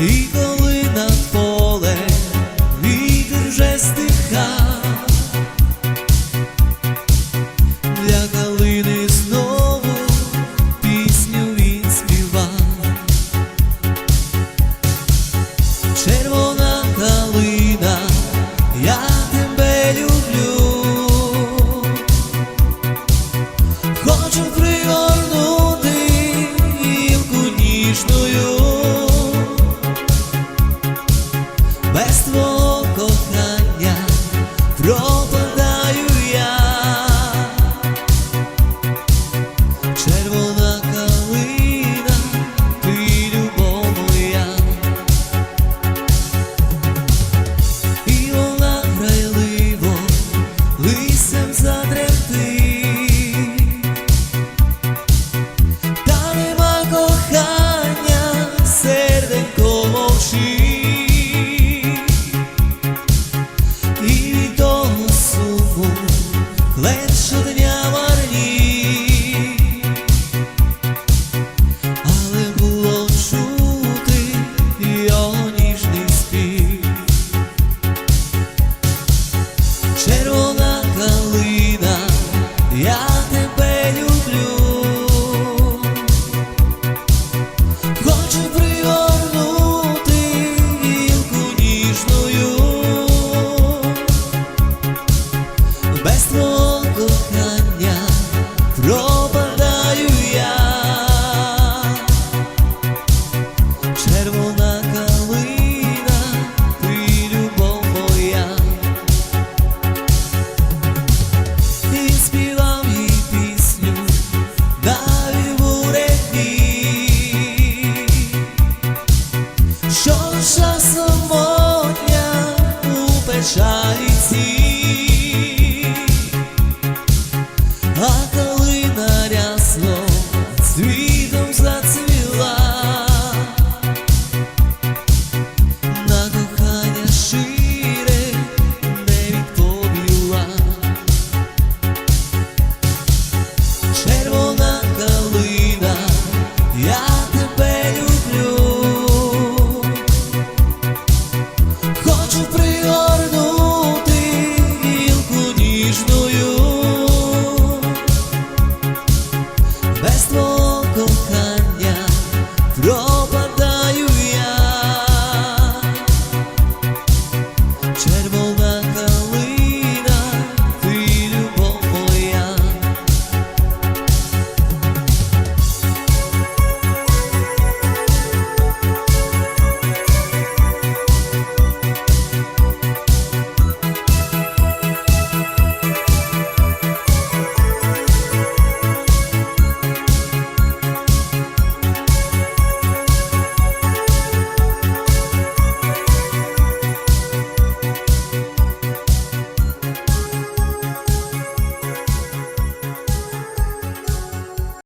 І коли над поле вітер вже стиха, для калини знову пісню він співав. червона калина, я тебе люблю, хочу. царство. пропадаю я, червона калина, ти любов моя, і співав їй пісню, далі буреві, що часом самотня у печалі